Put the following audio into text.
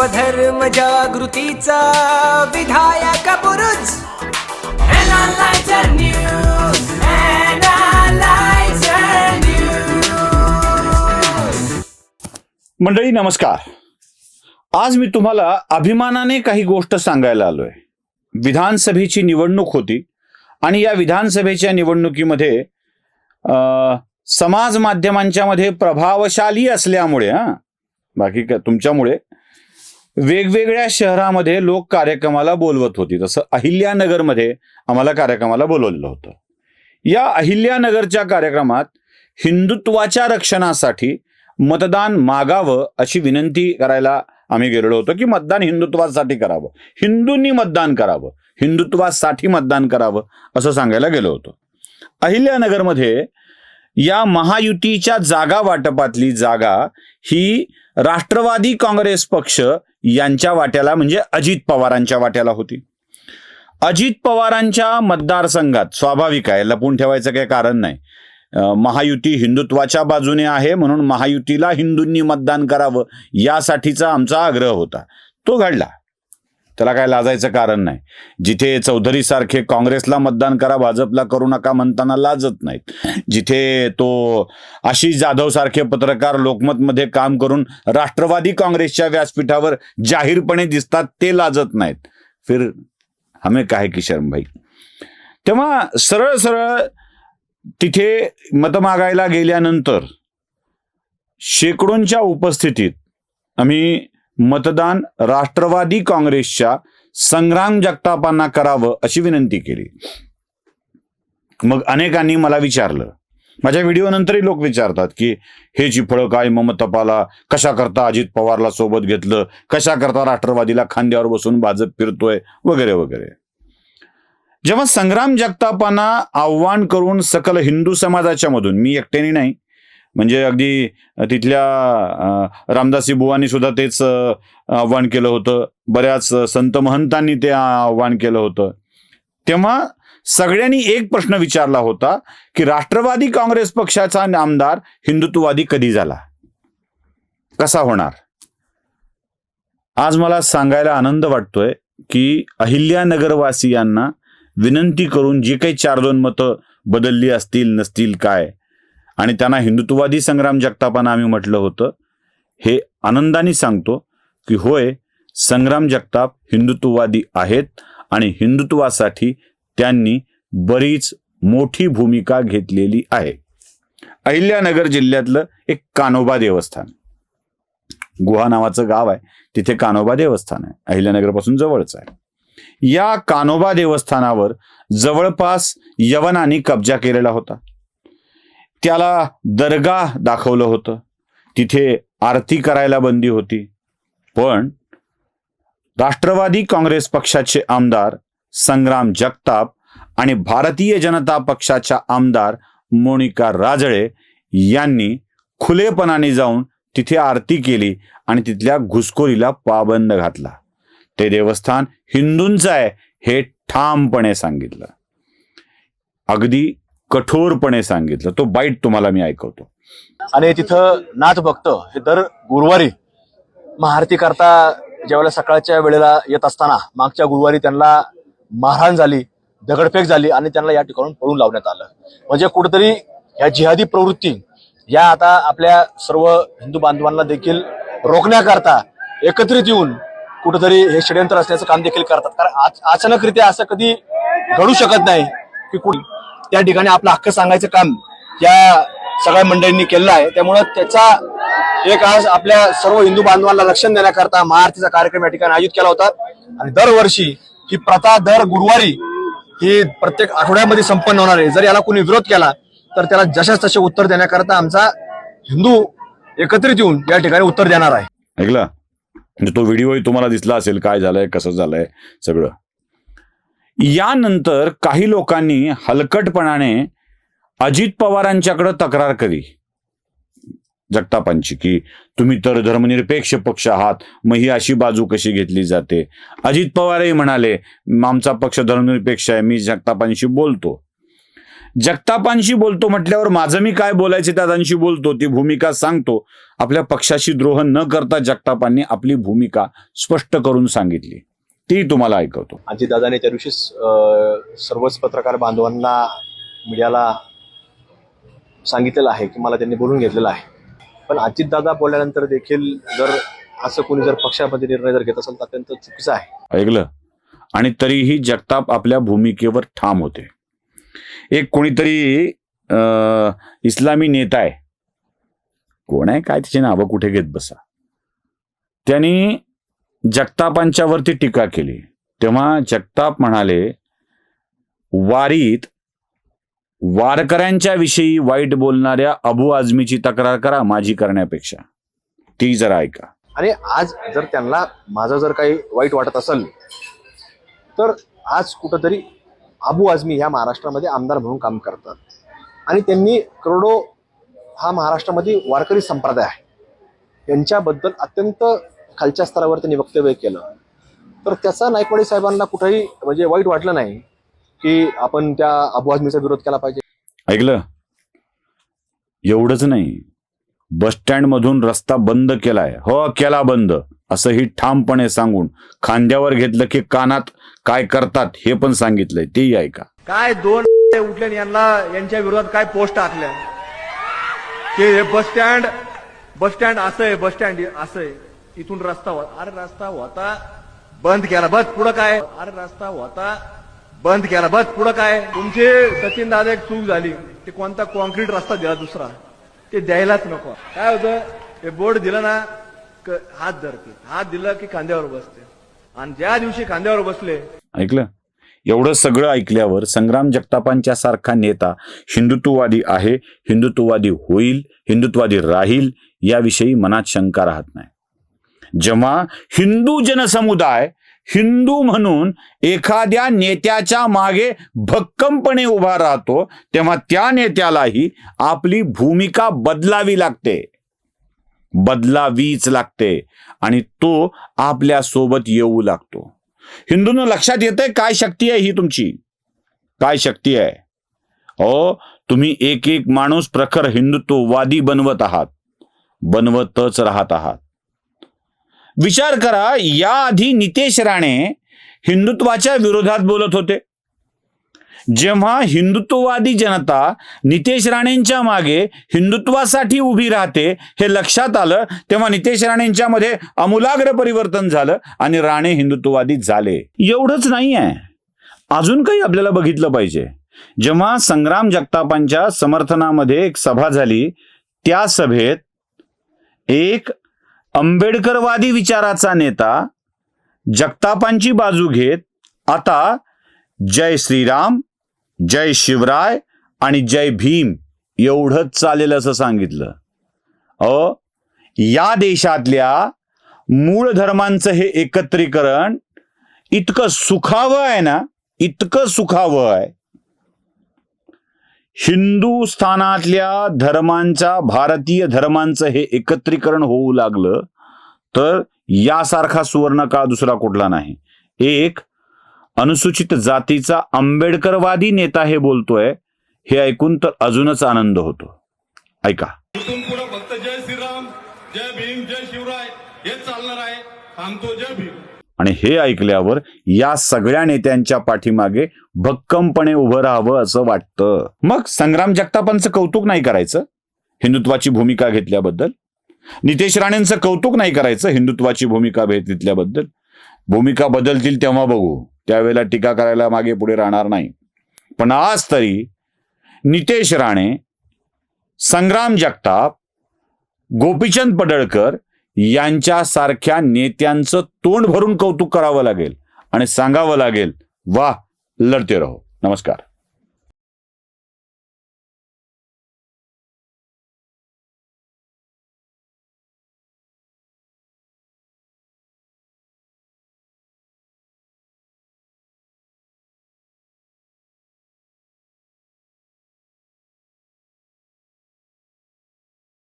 स्वधर्म जागृतीचा विधायक News. मंडळी नमस्कार. आज मी तुम्हाला अभिमानाने काही गोष्ट सांगायला आलोय. विधानसभेची निवडणूक होती आणि या विधानसभेच्या निवडणुकीमध्ये समाज माध्यमांच्या मध्ये प्रभावशाली असल्यामुळे हा बाकी का तुमच्यामुळे वेगवेगळ्या शहरामध्ये लोक कार्यक्रमाला बोलवत होती. तसं अहिल्यानगरमध्ये आम्हाला कार्यक्रमाला बोलवलेलं होतं. या अहिल्यानगरच्या कार्यक्रमात हिंदुत्वाच्या रक्षणासाठी मतदान मागावं अशी विनंती करायला आम्ही गेलेलो होतो की मतदान हिंदुत्वासाठी करावं. हिंदूंनी मतदान करावं. हिंदुत्वासाठी मतदान करावं असं सांगायला गेलो होतो. अहिल्यानगरमध्ये या महायुतीच्या जागा वाटपातली जागा ही राष्ट्रवादी काँग्रेस पक्ष यांच्या वाट्याला म्हणजे अजित पवारांच्या वाट्याला होती. अजित पवारांच्या मतदारसंघात स्वाभाविक आहे लपून ठेवायचं काही कारण नाही. महायुती हिंदुत्वाच्या बाजूने आहे म्हणून महायुतीला हिंदूंनी मतदान करावं यासाठीचा आमचा आग्रह होता. तो घडला. त्याला काय लाजायचं कारण नाही. जिथे चौधरी सारखे काँग्रेसला मतदान करा भाजपला करू नका म्हणताना लाजत नाहीत. जिथे तो आशिष जाधव सारखे पत्रकार लोकमतमध्ये काम करून राष्ट्रवादी काँग्रेसच्या व्यासपीठावर जाहीरपणे दिसतात ते लाजत नाहीत. फिर हमें काय की शर्म भाई? तेव्हा सरळ सरळ तिथे मत मागायला गेल्यानंतर शेकडोंच्या उपस्थितीत आम्ही मतदान राष्ट्रवादी काँग्रेसच्या संग्राम जगतापांना करावं अशी विनंती केली. मग अनेकांनी मला विचारलं. माझ्या व्हिडिओ नंतरही लोक विचारतात की हे जी फळं काय ममतपाला? कशा करता अजित पवारला सोबत घेतलं? कशा करता राष्ट्रवादीला खांद्यावर बसून भाजप फिरतोय? वगैरे वगैरे. जेव्हा संग्राम जगतापांना आव्हान करून सकल हिंदू समाजाच्या मधून मी एकट्याने नाही म्हणजे अगदी तिथल्या रामदासी बुवांनी सुद्धा तेच आव्हान केलं होतं. बऱ्याच संत महंतांनी ते आव्हान केलं होतं. तेव्हा सगळ्यांनी एक प्रश्न विचारला होता की राष्ट्रवादी काँग्रेस पक्षाचा आमदार हिंदुत्ववादी कधी झाला? कसा होणार? आज मला सांगायला आनंद वाटतोय की अहिल्यानगरवासियांना विनंती करून जी काही चार दोन मतं बदलली असतील नसतील काय आणि त्यांना हिंदुत्ववादी संग्राम जगतापांना आम्ही म्हटलं होतं. हे आनंदाने सांगतो की होय संग्राम जगताप हिंदुत्ववादी आहेत आणि हिंदुत्वासाठी त्यांनी बरीच मोठी भूमिका घेतलेली आहे. अहिल्यानगर जिल्ह्यातलं एक कानोबा देवस्थान. गुहा नावाचं गाव आहे. तिथे कानोबा देवस्थान आहे. अहिल्यानगरपासून जवळच आहे. या कानोबा देवस्थानावर जवळपास यवनांनी कब्जा केलेला होता. त्याला दर्गा दाखवलं होतं. तिथे आरती करायला बंदी होती. पण राष्ट्रवादी काँग्रेस पक्षाचे आमदार संग्राम जगताप आणि भारतीय जनता पक्षाच्या आमदार मोनिका राजळे यांनी खुलेपणाने जाऊन तिथे आरती केली आणि तिथल्या घुसखोरीला पाबंद घातला. ते देवस्थान हिंदूंचं आहे हे ठामपणे सांगितलं. अगदी कठोरपणे सांगितलं. तो बाईट तुम्हाला मी ऐकवतो. आणि तिथं नाथ भक्त हे दर गुरुवारी महाआरती करता ज्यावेळेला सकाळच्या वेळेला येत असताना मागच्या गुरुवारी त्यांना मारहाण झाली दगडफेक झाली आणि त्यांना या ठिकाणून पळून लावण्यात आलं. म्हणजे कुठेतरी ह्या जिहादी प्रवृत्ती या आता आपल्या सर्व हिंदू बांधवांना देखील रोखण्याकरता एकत्रित येऊन कुठेतरी हे षडयंत्र असल्याचं काम देखील करतात. कारण अचानकरित्या असं कधी घडू शकत नाही की कुणी त्या ठिकाणी आपलं हक्क सांगायचं काम या सगळ्या मंडळींनी केलं आहे. त्यामुळं त्याचा एक आज आपल्या सर्व हिंदू बांधवांना लक्षण देण्याकरता महाआरतीचा कार्यक्रम या ठिकाणी आयोजित केला होता. आणि दरवर्षी ही प्रथा दर गुरुवारी ही प्रत्येक आठवड्यामध्ये संपन्न होणार आहे. जर याला कोणी विरोध केला तर त्याला जशाच तसे उत्तर देण्याकरता आमचा हिंदू एकत्रित येऊन या ठिकाणी उत्तर देणार आहे. ऐकलं? म्हणजे तो व्हिडिओही तुम्हाला दिसला असेल काय झालंय कसं झालंय सगळं. यानंतर काही लोकांनी हलकटपणाने अजित पवारांच्याकडे तक्रार करी जगतापांची की तुम्ही तर धर्मनिरपेक्ष पक्ष आहात मग ही अशी बाजू कशी घेतली जाते? अजित पवारही म्हणाले आमचा पक्ष धर्मनिरपेक्ष आहे मी जगतापांशी बोलतो. जगतापांशी बोलतो म्हटल्यावर माझं मी काय बोलायचे दादांशी बोलतो ती भूमिका सांगतो. आपल्या पक्षाशी द्रोह न करता जगतापांनी आपली भूमिका स्पष्ट करून सांगितली. ती तुम्हाला ऐकवतो. अजितदादाने त्या दिवशी सर्वच पत्रकार बांधवांना मीडियाला सांगितलेलं आहे की मला त्यांनी बोलून घेतलेलं आहे. पण अजितदादा बोलल्यानंतर देखील जर असं कोणी जर पक्षामध्ये निर्णय जर घेत असेल तर अत्यंत चुकीचं आहे. ऐकलं? आणि तरीही जगताप आपल्या भूमिकेवर ठाम होते. एक कोणीतरी अं, इस्लामी नेता आहे. कोण आहे? काय त्याची नावं कुठे घेत बसा? त्यांनी जगतापांच्यावरती टीका केली. तेव्हा जगताप म्हणाले वारीत वारकऱ्यांच्या विषयी वाईट बोलणाऱ्या अबू आझमीची तक्रार करा माझी करण्यापेक्षा. ती जरा ऐका. आणि आज जर त्यांना माझं जर काही वाईट वाटत असेल तर आज कुठंतरी अबू आझमी ह्या महाराष्ट्रामध्ये आमदार म्हणून काम करतात. आणि त्यांनी करोडो हा महाराष्ट्रामध्ये वारकरी संप्रदाय आहे. त्यांच्याबद्दल अत्यंत खालच्या स्तरावर त्यांनी वक्तव्य केलं. तर त्याचा नायकवाडी साहेबांना कुठेही म्हणजे वाईट वाटलं नाही की आपण त्या अबू आझमीचा विरोध केला पाहिजे. ऐकलं? एवढंच नाही. बस स्टँड मधून रस्ता बंद केलाय. हो केला बंद. असंही ठामपणे सांगून खांद्यावर घेतलं की कानात काय करतात हे पण सांगितलंय. तेही ऐका. काय दोन उठले यांना यांच्या विरोधात काय पोस्ट टाकल्या की हे बस स्टँड बस स्टँड असं आहे बस स्टँड असं आहे. इथून रस्ता होता अरे रस्ता होता बंद केला बस पुढं काय? अरे रस्ता होता बंद केला बस पुढं काय? तुमचे सचिन दादा एक चूक झाली. ते कोणता कॉन्क्रीट रस्ता दिला दुसरा. ते द्यायलाच नको. काय होतं? हे बोर्ड दिलं ना हात धरते. हात दिला की खांद्यावर बसते. आणि ज्या दिवशी खांद्यावर बसले ऐकलं? एवढं सगळं ऐकल्यावर संग्राम जगतापांच्या सारखा नेता हिंदुत्ववादी आहे हिंदुत्ववादी होईल हिंदुत्ववादी राहील याविषयी मनात शंका राहत नाही. जेव्हा हिंदू जनसमुदाय हिंदू म्हणून एखाद्या नेत्याच्या मागे भक्कमपणे उभा राहतो तेव्हा त्या नेत्यालाही आपली भूमिका बदलावी लागते. बदलावीच लागते आणि तो आपल्यासोबत येऊ लागतो. हिंदूंना लक्षात येतंय काय शक्ती आहे ही तुमची? काय शक्ती आहे? अहो तुम्ही एक एक माणूस प्रखर हिंदुत्ववादी बनवत आहात. बनवतच राहत आहात. विचार करा याआधी नितेश राणे हिंदुत्वाच्या विरोधात बोलत होते. जेव्हा हिंदुत्ववादी जनता नितेश राणेंच्या मागे हिंदुत्वासाठी उभी राहते हे लक्षात आलं तेव्हा नितेश राणेंच्या मध्ये आमूलाग्र परिवर्तन झालं आणि राणे हिंदुत्ववादी झाले. एवढंच नाही आहे. अजून काही आपल्याला बघितलं पाहिजे. जेव्हा संग्राम जगतापांच्या समर्थनामध्ये एक सभा झाली त्या सभेत एक आंबेडकरवादी विचाराचा नेता जगतापांची बाजू घेत आता जय श्रीराम जय शिवराय आणि जय भीम एवढंच चालेल असं सांगितलं. अ या देशातल्या मूळ धर्मांचं हे एकत्रीकरण इतकं सुखावं आहे ना इतकं सुखावं आहे. हिंदुस्थानातल्या धर्मांच्या भारतीय धर्मांचं हे एकत्रीकरण होऊ लागलं तर यासारखा सुवर्ण काळ दुसरा कुठला नाही. एक अनुसूचित जातीचा आंबेडकरवादी नेता हे बोलतोय हे ऐकून तर अजूनच आनंद होतो. ऐका. पुढे फक्त जय श्रीराम जय भीम जय शिवराय हेच चालणार आहे. सांगतो जय भीम. आणि हे ऐकल्यावर या सगळ्या नेत्यांच्या पाठीमागे भक्कमपणे उभं राहावं असं वाटतं. मग संग्राम जगतापांचं कौतुक नाही करायचं? हिंदुत्वाची भूमिका घेतल्याबद्दल? नितेश राणेंचं कौतुक नाही करायचं हिंदुत्वाची भूमिका घेतल्याबद्दल भूमिका बदलतील तेव्हा बघू. त्यावेळेला टीका करायला मागे पुढे राहणार नाही. पण आज तरी नितेश राणे संग्राम जगताप गोपीचंद पडळकर यांच्यासारख्या नेत्यांचं तोंड भरून कौतुक करावं लागेल आणि सांगावं लागेल वा लढते राहो. नमस्कार.